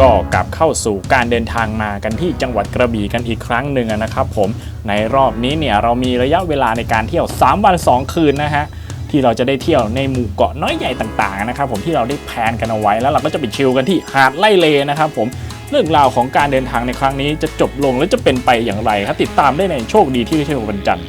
ก็กลับเข้าสู่การเดินทางมากันที่จังหวัดกระบี่กันอีกครั้งหนึ่งนะครับผมในรอบนี้เนี่ยเรามีระยะเวลาในการเที่ยว 3 วัน 2 คืนนะฮะที่เราจะได้เที่ยวในหมู่เกาะน้อยใหญ่ต่างๆนะครับผมที่เราได้แพลนกันเอาไว้แล้วเราก็จะไปชิลกันที่หาดไล่เลนะครับผมเรื่องราวของการเดินทางในครั้งนี้จะจบลงและจะเป็นไปอย่างไรครับติดตามได้ในโชคดีที่เที่ยววันจันทร์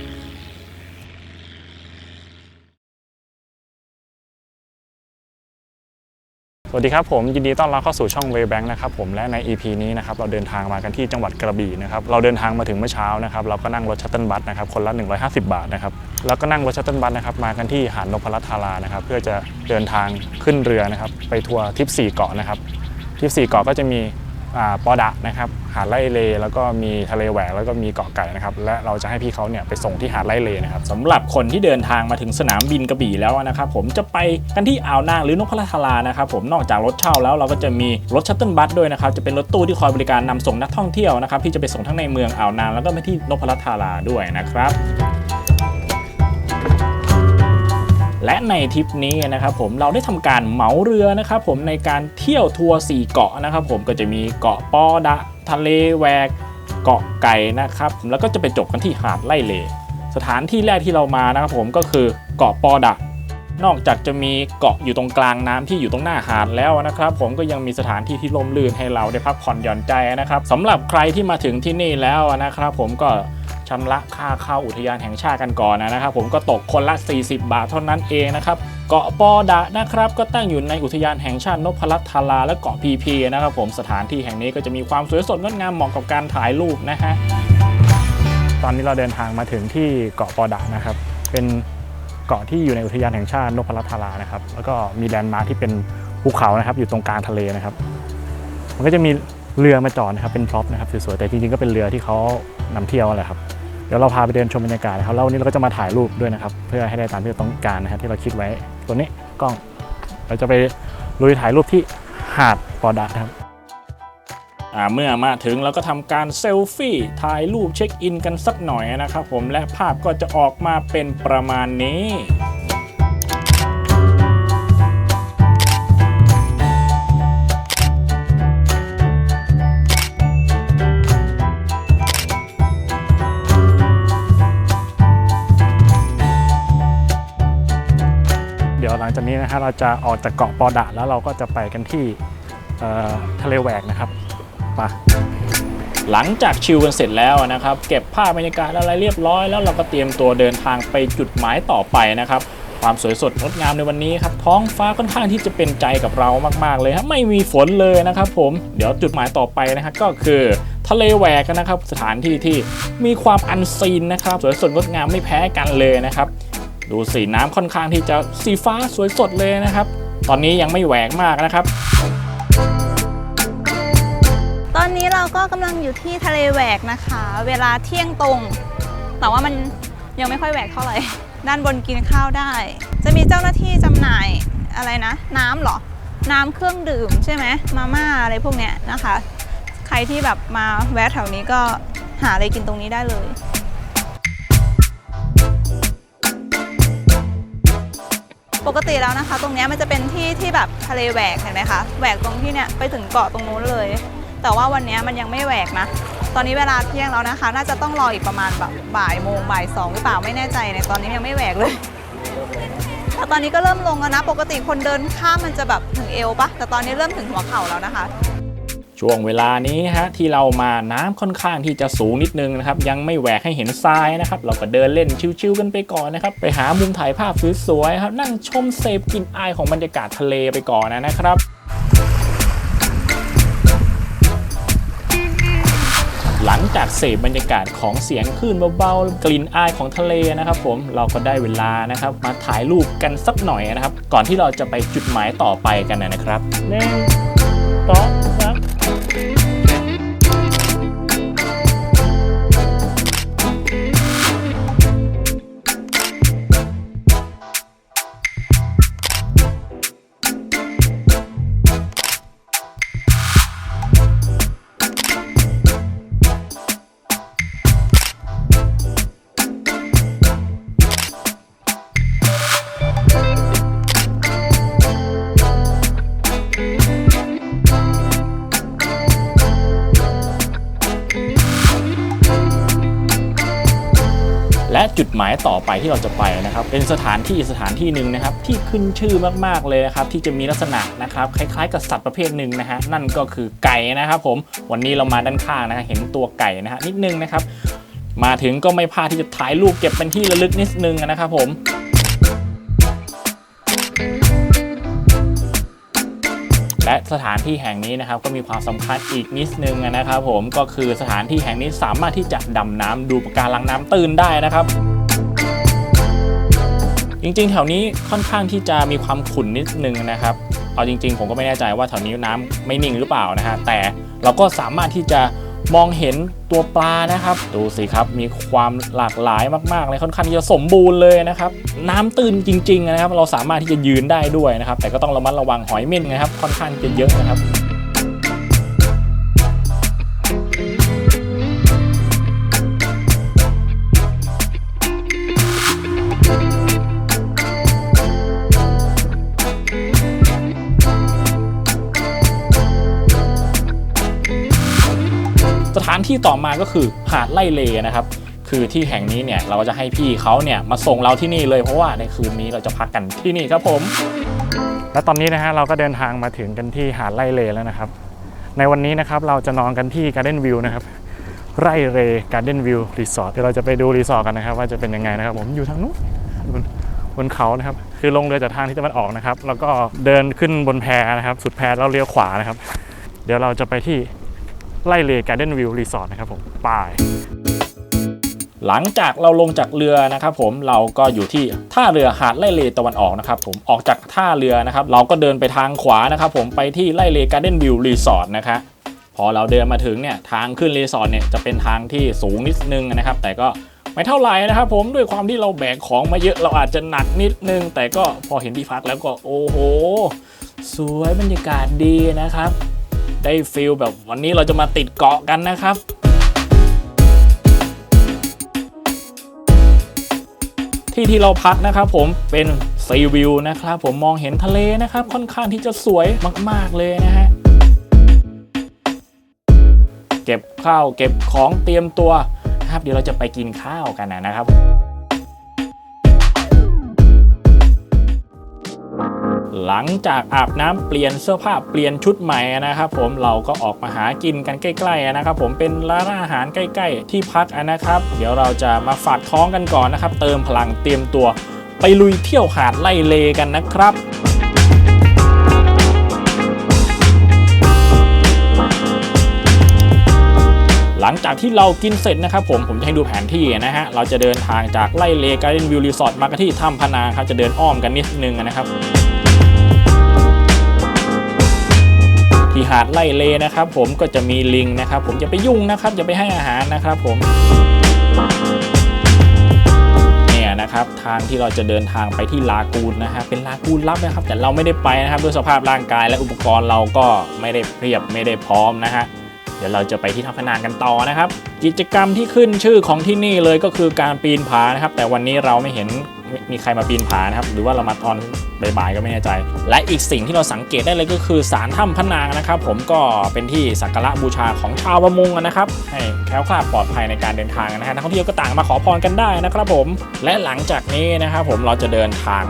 สวัสดีครับผมยินดีต้อนรับเข้าสู่ช่อง Waybank นะครับผมและใน EP นี้นะครับเราเดินทางมากันที่จังหวัดกระบี่นะครับเราเดินทางมาถึงเมื่อเช้านะครับเราก็นั่งรถชัตเติลบัสนะครับคนละ 150 บาทนะครับแล้วก็นั่งรถชัตเติลบัสนะครับมากันที่หาดนพรัตน์ธารานะครับเพื่อจะเดินทางขึ้นเรือนะครับไปทัวร์ทริป4เกาะนะครับทริป4เกาะก็จะมี ปอดะนะครับหาดไร่เล แล้วก็มีทะเลแหวกแล้วก็มีเกาะไก่นะครับและเราจะให้พี่เขาเนี่ยไปส่งที่หาดไร่เลนะครับสำหรับคนที่เดินทางมาถึงสนามบินกระบี่แล้วนะครับผมจะไปกันที่อ่าวนางหรือนพรัตน์ธารานะครับผมนอกจากรถเช่าแล้วเราก็จะมีรถชัตเติลบัสด้วยนะครับจะเป็นรถตู้ที่คอยบริการนำส่งนักท่องเที่ยวนะครับที่จะไปส่งทั้งในเมืองอ่าวนางแล้วก็ไปที่นพรัตน์ธาราด้วยนะครับ และในทริปนี้นะครับผมเราได้ทำการเหมาเรือนะครับผมในการเที่ยวทัวร์4เกาะนะครับผมก็จะมีเกาะปอดะ ทะเลแหวก เกาะไก่นะครับแล้วก็จะไปจบกันที่หาดไล่เล สถานที่แรกที่เรามานะครับผมก็คือเกาะปอดะ นอกจากจะมีเกาะอยู่ตรงกลางน้ำที่อยู่ตรงหน้าหาดแล้วนะครับผมก็ยังมีสถานที่ที่ลมลื่นให้เราได้พักผ่อนหย่อนใจนะครับสำหรับใครที่มาถึงที่นี่แล้วนะครับผมก็ ชำระค่าเข้าอุทยานแห่งชาติกันก่อนนะครับผมก็ตกคนละ 40 บาทเท่านั้นเองนะครับเกาะปอดะนะครับก็ตั้งอยู่ในอุทยานแห่งชาตินพรัตน์ธาราและเกาะพีพีนะครับผมสถานที่แห่งนี้ก็จะมีความสวยสดงดงามเหมาะกับการถ่ายรูปนะฮะตอนนี้เราเดินทางมาถึงที่เกาะปอดะนะครับ เป็นเกาะที่อยู่ในอุทยานแห่งชาตินพรัตน์ธารานะครับแล้วก็มีแลนด์มาร์คที่เป็นภูเขานะครับอยู่ตรงกลางทะเลนะครับ มันก็จะมีเรือมาจอดนะครับเป็นพร็อพนะครับสวยๆแต่จริงๆก็เป็นเรือที่เขานำเที่ยวอะไรครับ ดี๋ยวเราพาไปเดินชมบรรยากาศนะครับแล้ววันนี้เราก็จะมาถ่ายรูปด้วยนะครับ เพื่อให้ได้ตามที่เราต้องการนะครับที่เราคิดไว้ตัวนี้กล้อง เราจะไปลุยถ่ายรูปที่หาดปอดะครับเมื่อมาถึงเราก็ทำการเซลฟี่ถ่ายรูปเช็คอินกันสักหน่อยนะครับผมและภาพก็จะออกมาเป็นประมาณนี้ งจากนี้นะฮะเราจะออกจากเกาะปอดะแล้วเราก็จะไปกันที่ทะเลแหวกนะครับไปหลังจากชิลกันเสร็จแล้วนะครับ เก็บภาพบรรยากาศอะไรเรียบร้อย แล้วเราก็เตรียมตัวเดินทางไปจุดหมายต่อไปนะครับความสวยสดงดงามในวันนี้ครับท้องฟ้าค่อนข้างที่จะเป็นใจกับเรามาก ๆ เลยครับไม่มีฝนเลยนะครับผมเดี๋ยวจุดหมายต่อไปนะครับก็คือทะเลแหวกนะครับสถานที่ที่มีความอันซีนนะครับ สวยสดงดงามไม่แพ้กันเลยนะครับ ดูสีน้ำค่อนข้างที่จะสีฟ้าสวยสดเลยนะครับ ตอนนี้ยังไม่แหวกมากนะครับ ตอนนี้เราก็กำลังอยู่ที่ทะเลแหวกนะคะ เวลาเที่ยงตรง แต่ว่ามันยังไม่ค่อยแหวกเท่าไหร่ ด้านบนกินข้าวได้ จะมีเจ้าหน้าที่จำหน่ายอะไรนะ น้ำหรอ น้ำเครื่องดื่มใช่ไหมมาม่าอะไรพวกเนี้ยนะคะ ใครที่แบบมาแวะแถวนี้ก็หาอะไรกินตรงนี้ได้เลย ปกติแล้วนะคะ ตรงนี้มันจะเป็นที่ที่แบบทะเลแหวกเห็นไหมคะแหวกตรงที่เนี่ยไปถึงเกาะตรงนู้นเลย แต่ว่าวันนี้มันยังไม่แหวกนะตอนนี้เวลาเที่ยงแล้วนะคะ น่าจะต้องรออีกประมาณแบบบ่ายโมงบ่ายสองหรือเปล่าไม่แน่ใจเนี่ยตอนนี้ยังไม่แหวกเลยแต่ตอนนี้ก็เริ่มลงแล้วนะ ปกติคนเดินข้ามมันจะแบบถึงเอวปะแต่ตอนนี้เริ่มถึงหัวเข่าแล้วนะคะ ช่วงเวลานี้ฮะที่เรามาน้ำค่อนข้างที่จะสูงนิดนึงนะครับยังไม่แหวกให้เห็นทรายนะครับเราก็เดินเล่นชิวๆกันไปก่อนนะครับไปหามุมถ่ายภาพสวยๆครับนั่งชมเสพกลินอายของบรรยากาศทะเลไปก่อนนะครับหลังจากเสพบรรยากาศของเสียงคลื่นเบาๆ กลิ่นอายของทะเลนะครับผมเราก็ได้เวลานะครับมาถ่ายรูปกันสักหน่อยนะครับ ก่อนที่เราจะไปจุดหมายต่อไปกันนะครับหนึ่งสอง หมายต่อไปที่เราจะไปนะครับ เป็นสถานที่สถานที่หนึ่งนะครับ ที่ขึ้นชื่อมากๆเลยนะครับ ที่จะมีลักษณะนะครับ คล้ายๆกับสัตว์ประเภทหนึ่งนะฮะนั่นก็คือไก่นะครับ ผมวันนี้เรามาด้านข้างนะฮะเห็นตัวไก่นะฮะนิดนึงนะครับ มาถึงก็ไม่พลาดที่จะถ่ายรูปเก็บเป็นที่ระลึกนิดนึงนะครับ ผมและสถานที่แห่งนี้นะครับก็มีความสำคัญอีกนิดนึงนะครับผมก็คือสถานที่แห่งนี้สามารถที่จะดำน้ำดูปะการังน้ำตื้นได้นะครับ จริงๆ แถวนี้ค่อนข้างที่จะมีความขุ่นนิดนึงนะครับ เอาจริง ๆ ผมก็ไม่แน่ใจว่าแถวนี้น้ำไม่นิ่งหรือเปล่านะฮะ แต่เราก็สามารถที่จะมองเห็นตัวปลานะครับ ดูสิครับ มีความหลากหลายมากๆเลยค่อนข้างที่จะสมบูรณ์เลยนะครับ น้ำตื้นจริง ๆ นะครับ เราสามารถที่จะยืนได้ด้วยนะครับ แต่ก็ต้องระมัดระวังหอยเม่นนะครับ ค่อนข้างจะเยอะนะครับ ที่ต่อมาก็คือหาดไล่เลนะครับคือที่แห่งนี้เนี่ยเราจะให้พี่เขาเนี่ยมาส่งเราที่นี่เลยเพราะว่าในคืนนี้เราจะพักกันที่นี่ครับผม และตอนนี้นะฮะเราก็เดินทางมาถึงกันที่หาดไล่เลแล้วนะครับ ในวันนี้นะครับเราจะนอนกันที่ Garden View นะครับไร่เร Garden View Resort เดี๋ยวเราจะไปดูรีสอร์ทกันนะครับ ว่าจะเป็นยังไงนะครับ ผมอยู่ทางนู้นบนบนเขานะครับ คือลงเรือจากทางที่ตะวันออกนะครับ แล้วก็เดินขึ้นบนแพนะครับ สุดแพแล้วเลี้ยวขวานะครับ เดี๋ยวเราจะไปที่ ไล่เล Garden View Resort นะครับผมไปหลังจากเราลงจากเรือนะครับผมเราก็อยู่ที่ท่าเรือหาดไล่เลตะวันออกนะครับผมออกจากท่าเรือนะครับ เราก็เดินไปทางขวานะครับผมไปที่ไล่เล Garden View Resort นะคะพอเราเดินมาถึงเนี่ยทางขึ้นรีสอร์ทเนี่ยจะเป็นทางที่สูงนิดนึงนะครับ แต่ก็ไม่เท่าไหร่นะครับผมด้วยความที่เราแบกของมาเยอะเราอาจจะหนักนิดนึง แต่ก็พอเห็นที่พักแล้วก็โอ้โห สวยบรรยากาศดีนะครับ ได้ฟิลแบบวันนี้เราจะมาติดเกาะกันนะครับที่ที่เราพักนะครับผมเป็นซีวิวนะครับผมมองเห็นทะเลนะครับ ค่อนข้างที่จะสวยมาก ๆ เลยนะฮะ เก็บข้าวเก็บของเตรียมตัวนะครับ เดี๋ยวเราจะไปกินข้าวกันนะครับ หลังจากอาบน้ำเปลี่ยนเสื้อผ้าเปลี่ยนชุดใหม่นะครับผมเราก็ออกมาหากินกันใกล้ๆนะครับผมเป็นร้านอาหารใกล้ ๆ ที่พักนะครับ เดี๋ยวเราจะมาฝากท้องกันก่อนนะครับ เติมพลังเตรียมตัว ไปลุยเที่ยวหาดไล่เลกันนะครับหลังจากที่เรากินเสร็จนะครับผมผมจะให้ดูแผนที่นะฮะ เราจะเดินทางจากไล่เลการ์เดนวิวรีสอร์ทมากที่ถ้ำพนางครับจะเดินอ้อมกันนิดนึงนะครับ ที่หาดไล่เลนะครับ ผมก็จะมีลิงนะครับ ผมจะไปยุ่งนะครับอย่าไปให้อาหารนะครับ ผมเนี่ยนะครับ ทางที่เราจะเดินทางไปที่ลากูนนะฮะเป็นลากูนลับนะครับ แต่เราไม่ได้ไปนะครับ ด้วยสภาพร่างกายและอุปกรณ์เราก็ไม่ได้เพียบไม่ได้พร้อมนะฮะเดี๋ยวเราจะไปที่ท่าพนางกันต่อนะครับ กิจกรรมที่ขึ้นชื่อของที่นี่เลยก็คือการปีนผานะครับ แต่วันนี้เราไม่เห็น มีใครมาปีนผานะครับ หรือว่าเรามาตอนบ่ายๆก็ไม่แน่ใจ และอีกสิ่งที่เราสังเกตได้เลยก็คือสารถ้ำพะนางนะครับ ผมก็เป็นที่สักการะบูชาของชาวประมงนะครับ ให้แคล้วคลาดปลอดภัยในการเดินทางนะฮะนักท่องเที่ยวก็ต่างมาขอพรกันได้นะครับผม และหลังจากนี้นะครับผมเราจะเดินทาง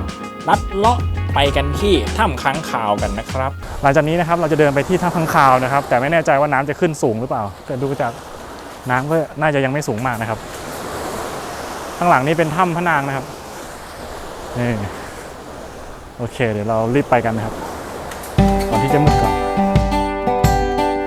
ลัดเลาะไปกันที่ถ้ำค้างคาวกันนะครับ หลังจากนี้นะครับเราจะเดินไปที่ถ้ำค้างคาวนะครับ แต่ไม่แน่ใจว่าน้ำจะขึ้นสูงหรือเปล่าแต่ดูจากน้ำก็น่าจะยังไม่สูงมากนะครับ ข้างหลังนี้เป็นถ้ำพระนางนะครับ นี่โอเค เดี๋ยวเรารีบไปกันนะครับก่อนที่จะมืดก่อน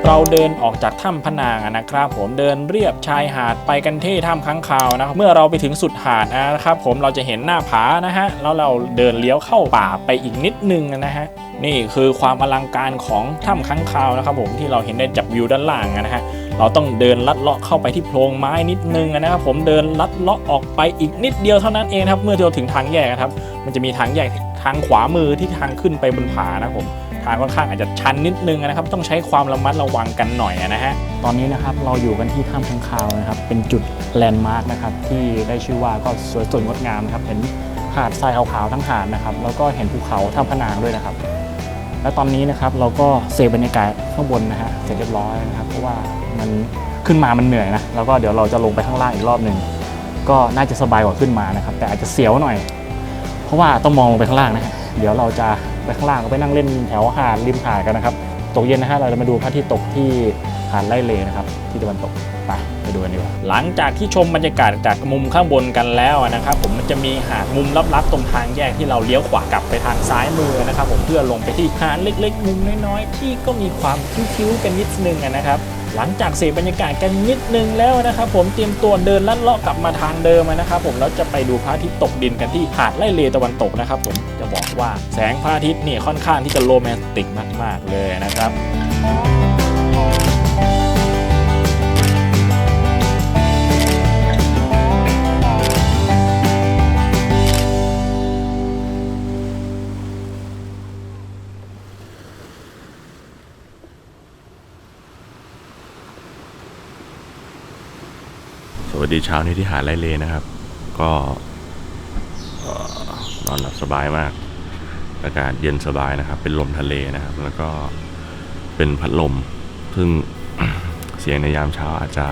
เราเดินออกจากถ้ำพนางนะครับ ผมเดินเรียบชายหาดไปกันที่ถ้ำค้างคาวนะครับเมื่อเราไปถึงสุดหาดนะครับผมเราจะเห็นหน้าผานะฮะแล้วเราเดินเลี้ยวเข้าป่าไปอีกนิดนึงนะฮะนี่คือความอลังการของถ้ำค้างคาวนะครับผมที่เราเห็นได้จากวิวด้านล่างนะฮะ เราต้องเดินลัดเลาะเข้าไปที่โพรงไม้นิดนึงนะครับผมเดินลัดเลาะออกไปอีกนิดเดียวเท่านั้นเองครับ เมื่อเราถึงทางแยกครับ มันจะมีทางแยกทางขวามือที่ทางขึ้นไปบนผานะครับผมทางค่อนข้างอาจจะชันนิดนึงนะครับ ต้องใช้ความระมัดระวังกันหน่อยนะฮะตอนนี้นะครับเราอยู่กันที่ถ้ำค้างคาวนะครับ เป็นจุดแลนด์มาร์กนะครับที่ได้ชื่อว่าก็สวยสดงดงามนะครับเห็นหาดทรายขาวๆทั้งหาดนะครับแล้วก็เห็นภูเขาถ้ำพนางด้วยนะครับ และตอนนี้นะครับเราก็เซฟบรรยากาศข้างบนนะฮะเสร็จเรียบร้อยนะครับเพราะว่ามันขึ้นมามันเหนื่อยนะแล้วก็เดี๋ยวเราจะลงไปข้างล่างอีกรอบหนึ่งก็น่าจะสบายกว่าขึ้นมานะครับ แต่อาจจะเสียวหน่อย เพราะว่าต้องมองลงไปข้างล่างนะฮะเดี๋ยวเราจะไปข้างล่างก็ไปนั่งเล่นแถวหาดริมหาดกันนะครับตกเย็นนะฮะเราจะมาดูพระอาทิตย์ตกที่หาดไร่เลนะครับที่ตะวันตก ไปไปดูกันดีกว่าหลังจากที่ชมบรรยากาศจากมุมข้างบนกันแล้วนะครับผมมันจะมีหาดมุมลับๆตรงทางแยกที่เราเลี้ยวขวากลับไปทางซ้ายมือนะครับผมเพื่อลงไปที่หาดเล็กๆ มุมน้อยๆ ที่ก็มีความคิ้วๆกันนิดนึงนะครับหลังจากเสพบรรยากาศกันนิดนึงแล้วนะครับผมเตรียมตัวเดินลัดเลาะกลับมาทางเดิมนะครับผมแล้วจะไปดูพระอาทิตย์ตกดินกันที่หาดไร่เลตะวันตกนะครับผมจะบอกว่าแสงพระอาทิตย์นี่ค่อนข้างที่จะโรแมนติกมาก ๆเลยนะครับ วัสดีเช้านี้ที่หาดไรเลนะครับ ก็นอนหลับสบายมาก อากาศเย็นสบายนะครับ เป็นลมทะเลนะครับ แล้วก็เป็นพัดลมซึ่งเสียงในยามเช้าอาจจะ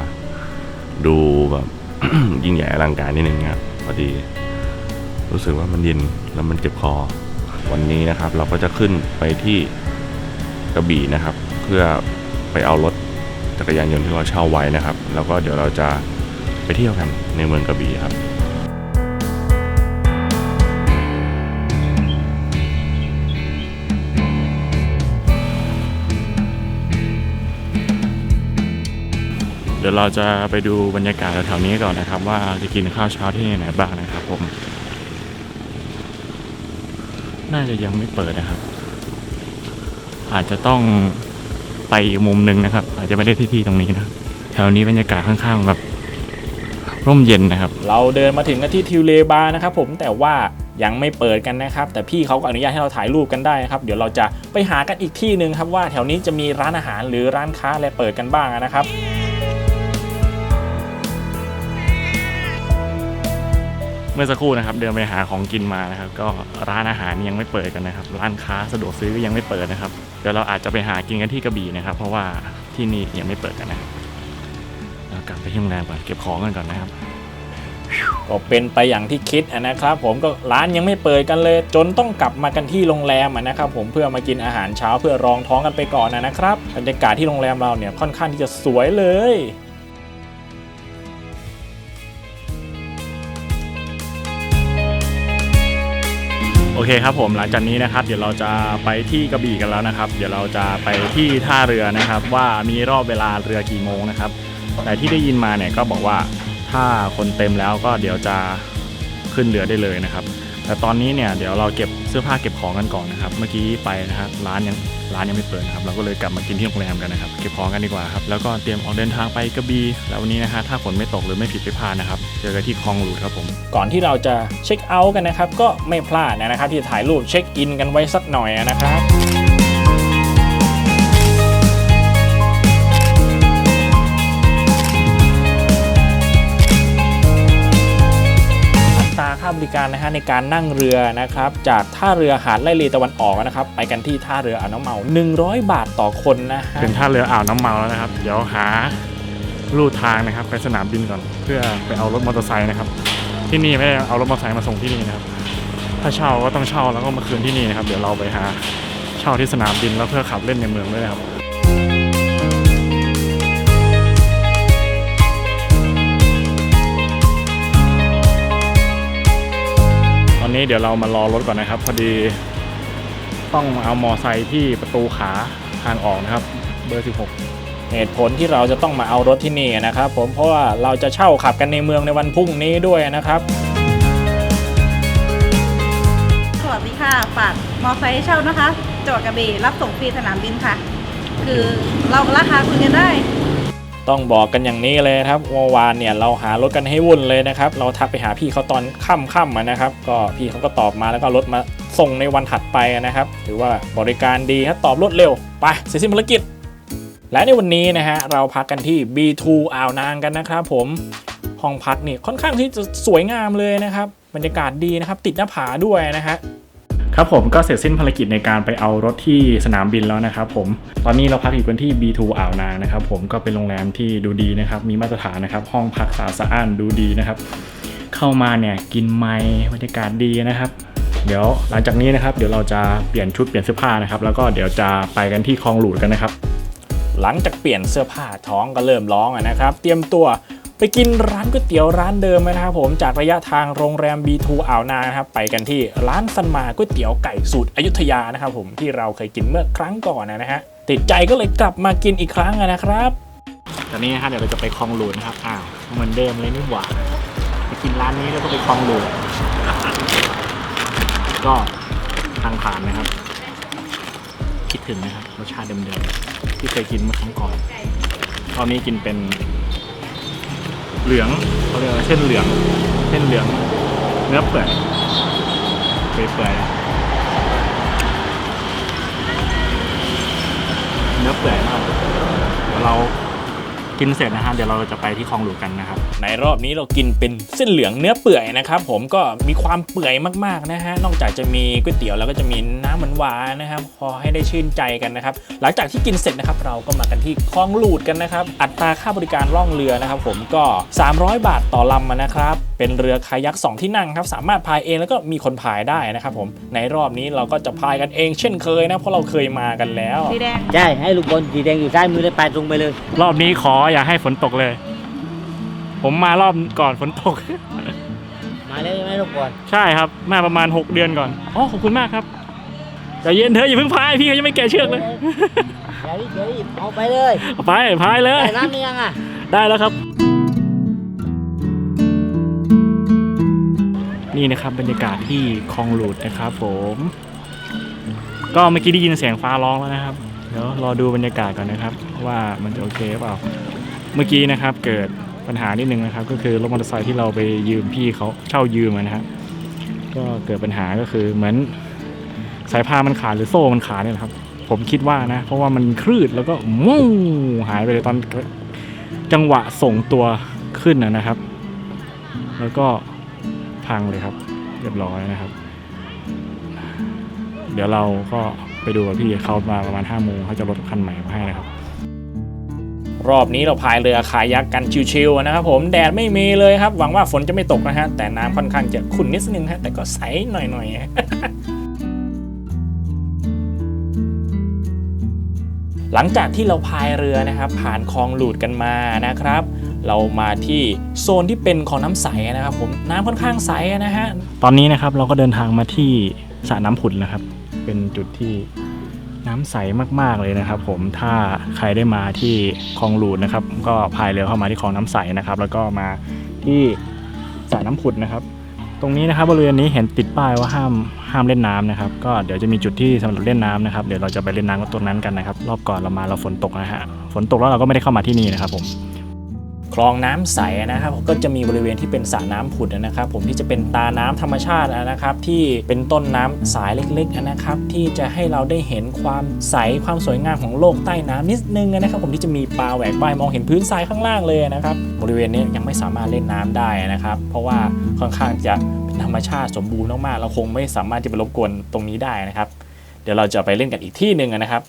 ดูแบบยิ่งใหญ่อลังการนิดนึงครับพอดี รู้สึกว่ามันเย็นแล้วมันเจ็บคอ วันนี้นะครับ เราก็จะขึ้นไปที่กระบี่นะครับ เพื่อไปเอารถจักรยานยนต์ที่เราเช่าไว้นะครับ แล้วก็เดี๋ยวเราจะ ไปเที่ยวกันในเมืองกระบี่ครับเดี๋ยวเราจะไปดูบรรยากาศแถวๆนี้ก่อนนะครับ ว่าจะกินข้าวเช้าที่ไหนบ้างนะครับผม น่าจะยังไม่เปิดนะครับ อาจจะต้องไปอีกมุมหนึ่งนะครับ อาจจะไม่ได้ที่ที่ตรงนี้นะ แถวนี้บรรยากาศค่อนข้างๆแบบ ร่มเย็นนะครับ เราเดินมาถึงกันที่ทิวเลบาร์นะครับผมแต่ว่ายังไม่เปิดกันนะครับ แต่พี่เขาก็อนุญาตให้เราถ่ายรูปกันได้นะครับ เดี๋ยวเราจะไปหากันอีกที่หนึ่งครับว่าแถวนี้จะมีร้านอาหารหรือร้านค้าอะไรเปิดกันบ้างนะครับเมื่อสักครู่นะครับเดินไปหาของกินมานะครับ ก็ร้านอาหารยังไม่เปิดกันนะครับ ร้านค้าสะดวกซื้อก็ยังไม่เปิดนะครับเดี๋ยวเราอาจจะไปหากินกันที่กระบี่นะครับ เพราะว่าที่นี่ยังไม่เปิดกันนะครับเรา กลับไปที่โรงแรมก่อนเก็บของกันก่อนนะครับ ก็เป็นไปอย่างที่คิดอะนะครับ ผมก็ร้านยังไม่เปิดกันเลย จนต้องกลับมากันที่โรงแรมอะนะครับ ผมเพื่อมากินอาหารเช้าเพื่อรองท้องกันไปก่อนนะนะครับบรรยากาศที่โรงแรมเราเนี่ยค่อนข้างที่จะสวยเลยโอเคครับผมหลังจากนี้นะครับเดี๋ยวเราจะไปที่กระบี่กันแล้วนะครับ เดี๋ยวเราจะไปที่ท่าเรือนะครับ ว่ามีรอบเวลาเรือกี่โมงนะครับ แต่ที่ได้ยินมาเนี่ยก็บอกว่าถ้าคนเต็มแล้วก็เดี๋ยวจะขึ้นเรือได้เลยนะครับ แต่ตอนนี้เนี่ยเดี๋ยวเราเก็บเสื้อผ้าเก็บของกันก่อนนะครับ เมื่อกี้ไปนะครับร้านยังร้านยังไม่เปิดนะครับเราก็เลยกลับมากินที่โรงแรมกันนะครับเก็บของกันดีกว่าครับแล้วก็เตรียมออกเดินทางไปกระบี่แล้ววันนี้นะฮะถ้าฝนไม่ตกหรือไม่ผิดไม่พลาดนะครับเจอกันที่คลองหลุดครับผมก่อนที่เราจะเช็คเอาท์กันนะครับก็ไม่พลาดนะครับที่จะถ่ายรูปเช็คอินกันไว้สักหน่อยนะครับ บริการนะฮะในการนั่งเรือนะครับจากท่าเรือหาดไร่เลตะวันออกนะครับไปกันที่ท่าเรืออ่าวน้ำเมา 100 บาทต่อคนนะฮะถึงท่าเรืออ่าวน้ำเมาแล้วนะครับ เดี๋ยวหาลู่ทางนะครับไปสนามบินก่อน เพื่อไปเอารถมอเตอร์ไซค์นะครับ ที่นี่ไม่ได้เอารถมอเตอร์ไซค์มาส่งที่นี่นะครับ ถ้าเช่าก็ต้องเช่าแล้วก็มาคืนที่นี่นะครับ เดี๋ยวเราไปหาเช่าที่สนามบินแล้วเพื่อขับเล่นในเมืองด้วยนะครับ นี้เดี๋ยวเรามารอรถก่อนนะครับ พอดีต้องเอามอไซค์ที่ประตูขาทางออกนะครับ เบอร์ 16 เหตุผลที่เราจะต้องมาเอารถที่นี่นะครับ ผมเพราะว่าเราจะเช่าขับกันในเมืองในวันพรุ่งนี้ด้วยนะครับ สวัสดีค่ะฝากมอไซค์เช่านะคะจังหวัดกระบี่รับส่งฟรีสนามบินค่ะ คือเราราคาคุยกันได้ ต้องบอกกันอย่างนี้เลยครับเมื่อวานเนี่ยเราหารถกันให้วุ่นเลยนะครับ เราทักไปหาพี่เขาตอนค่ำๆนะครับ ก็พี่เขาก็ตอบมาแล้วก็รถมาส่งในวันถัดไปนะครับ ถือว่าบริการดีครับตอบรวดเร็ว ไปเสร็จสิ้นภารกิจ และในวันนี้นะฮะเราพักกันที่ B2 อ่าวนางกันนะครับผมห้องพักนี่ค่อนข้างที่จะสวยงามเลยนะครับบรรยากาศดีนะครับ ติดหน้าผาด้วยนะฮะ ครับผมก็เสร็จสิ้นภารกิจในการไปเอารถที่สนามบินแล้วนะครับผมตอนนี้เราพักอยู่กันที่ B2 อ่าวนางนะครับผมก็เป็นโรงแรมที่ดูดีนะครับมีมาตรฐานนะครับห้องพักสะอาดสะอ้านดูดีนะครับ เข้ามาเนี่ยกินไม้บรรยากาศดีนะครับ เดี๋ยวหลังจากนี้นะครับเดี๋ยวเราจะเปลี่ยนชุดเปลี่ยนเสื้อผ้านะครับแล้วก็เดี๋ยวจะไปกันที่คลองหลูดกันนะครับ หลังจากเปลี่ยนเสื้อผ้าท้องก็เริ่มร้องนะครับ เตรียมตัว ไปกินร้านก๋วยเตี๋ยวร้านเดิมนะครับผมจากระยะทางโรงแรม B2 อ่าวนางนะครับไปกันที่ร้านสันมาก๋วยเตี๋ยวไก่สูตรอยุธยานะครับผมที่เราเคยกินเมื่อครั้งก่อนนะฮะติดใจก็เลยกลับมากินอีกครั้งนะครับ ตอนนี้นะฮะเดี๋ยวเราจะไปคลองหลูดนะครับอ้าวเหมือนเดิมเลยนี่หว่าไปกินร้านนี้แล้วก็ไปคลองหลูดก็ทางผ่านนะครับ คิดถึงนะครับรสชาติเดิมๆที่เคยกินเมื่อครั้งก่อนตอนนี้กินเป็น เหลืองเขาเรียกว่าเส้นเหลืองเส้นเหลือง เนื้อเปื่อยเปื่อยเนื้อเปื่อยมากเรา กินเสร็จนะฮะเดี๋ยวเราจะไปที่คลองหลวงกันนะครับ ในรอบนี้เรากินเป็นเส้นเหลืองเนื้อเปื่อยนะครับ ผมก็มีความเปื่อยมากๆนะฮะนอกจากจะมีก๋วยเตี๋ยวแล้วก็จะมีน้ำมันหวานนะครับ พอให้ได้ชื่นใจกันนะครับ หลังจากที่กินเสร็จนะครับ เราก็มากันที่คลองหลูดกันนะครับ อัตราค่าบริการล่องเรือนะครับ ผมก็ 300 บาทต่อลำนะครับ เป็นเรือคายัก2ที่นั่งครับสามารถพายเองแล้วก็มีคนพายได้นะครับผมในรอบนี้เราก็จะพายกันเองเช่นเคยนะเพราะเราเคยมากันแล้ว สีแดงใช่ให้ลูกบอลสีแดงอยู่ซ้ายมือเลยไปตรงไปเลย รอบนี้ขออย่าให้ฝนตกเลย ผมมารอบก่อนฝนตก มาแล้วใช่ไหมลูกบอลใช่ครับมาประมาณ 6 เดือนก่อนอ๋อขอบคุณมากครับใจเย็นเถอะอย่าเพิ่งพายพี่เขายังไม่แกะเชือกเลยเดี๋ยวรีบเดี๋ยวรีบเอาไปเลยเอาไปพายเลยแต่น้ำนี่ยังอะ ได้แล้วครับ นี่นะครับบรรยากาศที่คลองหลุดนะครับผม ก็เมื่อกี้ได้ยินเสียงฟ้าร้องแล้วนะครับ เดี๋ยวรอดูบรรยากาศก่อนนะครับ ว่ามันจะโอเคหรือเปล่า เมื่อกี้นะครับเกิดปัญหานิดนึงนะครับ ก็คือรถมอเตอร์ไซค์ที่เราไปยืมพี่เขาเช่ายืมอะนะครับก็เกิดปัญหาก็คือเหมือนสายพามันขาดหรือโซ่มันขาดเนี่ยแหละครับ ผมคิดว่านะ เพราะว่ามันคลืดแล้วก็มู้หายไปเลยตอนจังหวะส่งตัวขึ้นนะครับ แล้วก็ พังเลยครับ เรียบร้อยนะครับ เดี๋ยวเราก็ไปดูกับพี่เขามาประมาณ5้าโมงเขาจะรถคันใหม่มาให้นะครับ รอบนี้เราพายเรือคายักกันชิวๆนะครับผมแดดไม่มีเลยครับ หวังว่าฝนจะไม่ตกนะฮะแต่น้ำค่อนข้างจะขุ่นนิดนึงฮะแต่ก็ใสหน่อยๆหลังจากที่เราพายเรือนะครับ ผ่านคลองหลูดกันมานะครับ เรามาที่โซนที่เป็นของน้ำใสนะครับผมน้ำค่อนข้างใสนะฮะตอนนี้นะครับเราก็เดินทางมาที่สระน้ำผุดนะครับ เป็นจุดที่น้ำใสมากๆเลยนะครับ ผมถ้าใครได้มาที่คลองหลูดนะครับ ก็พายเรือเข้ามาที่คลองน้ำใสนะครับ แล้วก็มาที่สระน้ำผุดนะครับ ตรงนี้นะครับบริเวณนี้เห็นติดป้ายว่าห้ามห้ามเล่นน้ำนะครับ ก็เดี๋ยวจะมีจุดที่สำหรับเล่นน้ำนะครับเดี๋ยวเราจะไปเล่นน้ำกันตรงนั้นกันนะครับ รอบก่อนเรามาเราฝนตกนะฮะฝนตกแล้วเราก็ไม่ได้เข้ามาที่นี่นะครับผม คลองน้ำใสนะครับก็จะมีบริเวณที่เป็นสระน้ำผุดนะครับ ผมที่จะเป็นตาน้ำธรรมชาตินะครับ ที่เป็นต้นน้ำสายเล็ก ๆนะครับ ที่จะให้เราได้เห็นความใสความสวยงามของโลกใต้น้ำนิดนึงนะครับ ผมที่จะมีปลาแหวกว่ายมองเห็นพื้นทรายข้างล่างเลยนะครับ บริเวณนี้ยังไม่สามารถเล่นน้ำได้นะครับ เพราะว่าค่อนข้างจะเป็นธรรมชาติสมบูรณ์มากๆเราคงไม่สามารถจะไปรบกวนตรงนี้ได้นะครับ เดี๋ยวเราจะไปเล่นกันอีกที่หนึ่งนะครับ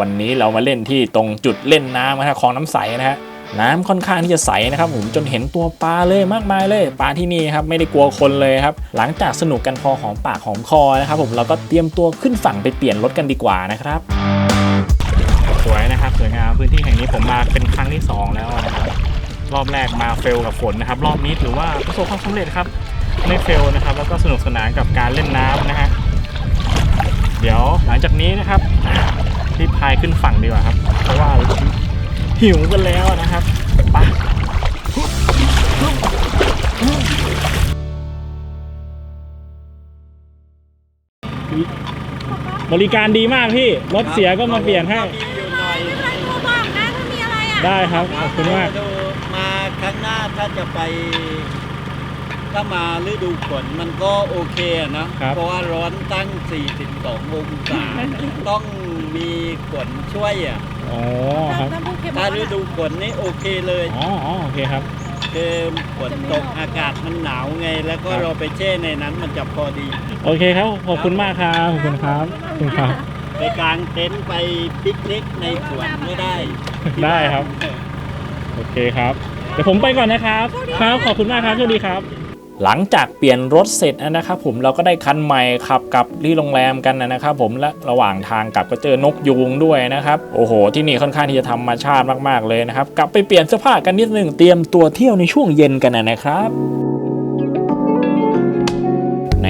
วันนี้เรามาเล่นที่ตรงจุดเล่นน้ำนะครับคลองน้ำใสนะฮะน้ำค่อนข้างที่จะใสนะครับผมจนเห็นตัวปลาเลยมากมายเลย ปลาที่นี่ครับไม่ได้กลัวคนเลยครับหลังจากสนุกกันพอหอมปากหอมคอนะครับผมเราก็เตรียมตัวขึ้นฝั่งไปเปลี่ยนรถกันดีกว่านะครับสวยนะครับสวยงามพื้นที่แห่งนี้ผมมาเป็นครั้งที่สองแล้วนะครับรอบแรกมาเฟลกับฝนนะครับรอบนี้ถือว่าประสบความสำเร็จครับไม่เฟลนะครับแล้วก็สนุกสนานกับการเล่นน้ำนะฮะเดี๋ยวหลังจากนี้นะครับ รีบพายขึ้นฝั่งดีกว่าครับ เพราะว่าหิวกันแล้วนะครับไปบริการดีมากพี่ รถเสียก็มาเปลี่ยนให้ได้ครับ ขอบคุณมาก มาครั้งหน้าถ้าจะไป ถ้ามาฤดูฝนมันก็โอเคอะนะ ครับเพราะว่าร้อนตั้ง 42 องศา ต้องมีฝนช่วยอะ อ๋อครับถ้าฤดูฝนนี่โอเคเลยอ๋ออ๋อโอเคครับ คือฝนตกอากาศมันหนาวไง แล้วก็ครับ เราไปแช่ในนั้นมันจะพอดี โอเคครับ ขอบคุณมากครับขอบคุณครับขอบคุณครับ ไปกางเต็นท์ไปปิกนิกในสวนก็ได้ได้ครับโอเคครับ เดี๋ยวผมไปก่อนนะครับ ครับ ขอบคุณมากครับโชคดีครับ หลังจากเปลี่ยนรถเสร็จนะครับผมเราก็ได้คันใหม่ขับกลับที่โรงแรมกันนะครับผมและระหว่างทางกลับก็เจอนกยูงด้วยนะครับโอ้โห ที่นี่ค่อนข้างที่จะธรรมชาติมากๆเลยนะครับกลับไปเปลี่ยนเสื้อผ้ากันนิดนึงเตรียมตัวเที่ยวในช่วงเย็นกันนะครับ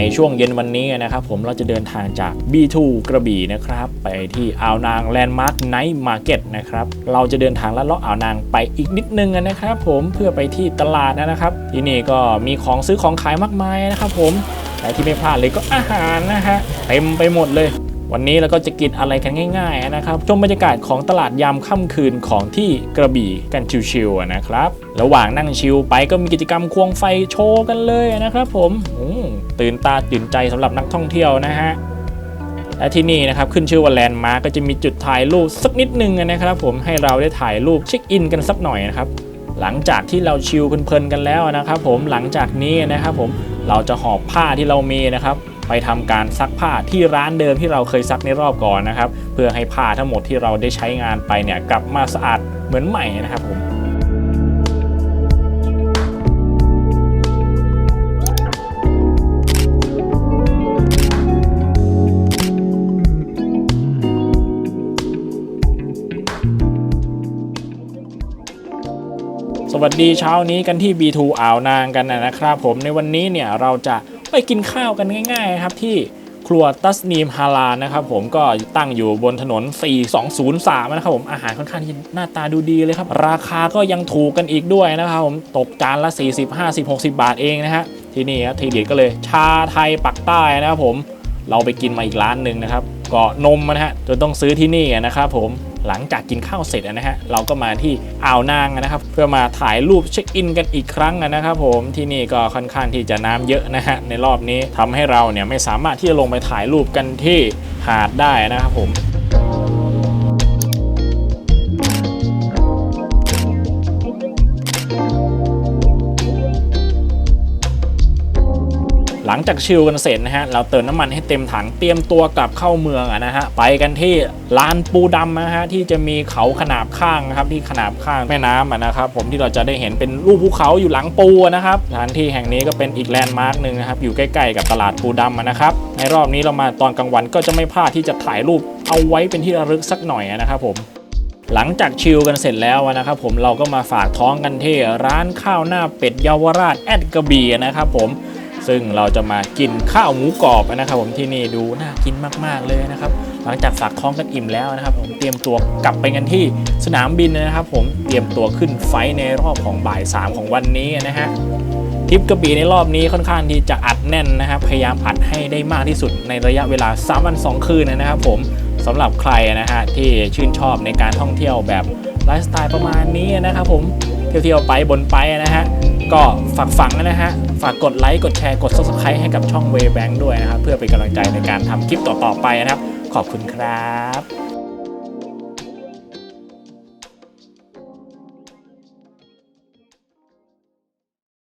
ในช่วงเย็นวันนี้นะครับผมเราจะเดินทางจาก B2 กระบี่นะครับ ไปที่อ่าวนางแลนด์มาร์คไนท์มาร์เก็ตนะครับเราจะเดินทางลัดเลาะอ่าวนางไปอีกนิดนึงนะครับ ผมเพื่อไปที่ตลาดนะครับ ที่นี่ก็มีของซื้อของขายมากมายนะครับ ผมแต่ที่ไม่พลาดเลยก็อาหารนะฮะเต็มไปหมดเลย วันนี้เราก็จะกินอะไรกันง่าย ๆ นะครับ ชมบรรยากาศของตลาดยามค่ำคืนของที่กระบี่กันชิวๆนะครับ ระหว่างนั่งชิลไปก็มีกิจกรรมควงไฟโชว์กันเลยนะครับ ผมมตื่นตาตื่นใจสำหรับนักท่องเที่ยวนะฮะและที่นี่นะครับขึ้นชื่อว่าแลนด์มาร์กก็จะมีจุดถ่ายรูปสักนิดนึงนะครับ ผมให้เราได้ถ่ายรูปเช็คอินกันสักหน่อยนะครับหลังจากที่เราชิลเพลินๆกันแล้วนะครับ ผมหลังจากนี้นะครับ ผมเราจะหอบผ้าที่เรามีนะครับ ไปทำการซักผ้าที่ร้านเดิมที่เราเคยซักในรอบก่อนนะครับเพื่อให้ผ้าทั้งหมดที่เราได้ใช้งานไปเนี่ยกลับมาสะอาดเหมือนใหม่นะครับผมสวัสดีเช้านี้กันที่ B2 อ่าวนางกันนะครับผมในวันนี้เนี่ยเราจะ ไปกินข้าวกันง่ายๆครับที่ครัวตัสนีมฮาลานะครับผมก็ตั้งอยู่บนถนน 4203 นะครับผมอาหารค่อนข้างที่หน้าตาดูดีเลยครับ ราคาก็ยังถูกกันอีกด้วยนะครับผมตกจานละ 40 50 60 บาทเองนะฮะที่นี่ครับทีเด็ดก็เลยชาไทยปักใต้นะครับผมเราไปกินมาอีกร้านหนึ่งนะครับเกาะนมนะฮะจนต้องซื้อที่นี่นะครับผม หลังจากกินข้าวเสร็จนะฮะเราก็มาที่อ่าวนางนะครับ เพื่อมาถ่ายรูปเช็คอินกันอีกครั้งนะครับผมที่นี่ก็ค่อนข้างที่จะน้ำเยอะนะฮะในรอบนี้ทำให้เราเนี่ยไม่สามารถที่จะลงไปถ่ายรูปกันที่หาดได้นะครับผม หลังจากชิลกันเสร็จนะฮะเราเติมน้ำมันให้เต็มถังเตรียมตัวกลับเข้าเมืองนะฮะไปกันที่ลานปูดำนะฮะที่จะมีเขาขนาบข้างนะครับที่ขนาบข้างแม่น้ำนะครับผมที่เราจะได้เห็นเป็นรูปภูเขาอยู่หลังปูนะครับสถานที่แห่งนี้ก็เป็นอีกแลนด์มาร์กหนึ่งนะครับอยู่ใกล้ๆกับตลาดปูดำนะครับในรอบนี้เรามาตอนกลางวันก็จะไม่พลาดที่จะถ่ายรูปเอาไว้เป็นที่ระลึกสักหน่อยนะครับผมหลังจากชิลกันเสร็จแล้วนะครับผมเราก็มาฝากท้องกันที่ร้านข้าวหน้าเป็ดเยาวราชแอดกระบี่นะครับผม ซึ่งเราจะมากินข้าวหมูกรอบนะครับ ผมที่นี่ดูน่ากินมาก ๆเลยนะครับ หลังจากฝากท้องกันอิ่มแล้วนะครับ ผมเตรียมตัวกลับไปกันที่สนามบินนะครับ ผมเตรียมตัวขึ้นไฟในรอบของบ่ายสามของวันนี้นะฮะทริปกระบี่ในรอบนี้ค่อนข้างที่จะอัดแน่นนะครับพยายามอัดให้ได้มากที่สุดในระยะเวลา3วัน2คืนนะครับผมสำหรับใครนะฮะที่ชื่นชอบในการท่องเที่ยวแบบไลฟ์สไตล์ประมาณนี้นะครับผมเที่ยวๆไปบนไปนะฮะ ก็ฝากฝังนะฮะ ฝากกดไลค์ กดแชร์ กด subscribe ให้กับช่อง Waybank ด้วยนะครับ เพื่อเป็นกำลังใจในการทำคลิปต่อๆไปนะครับ ขอบคุณครับ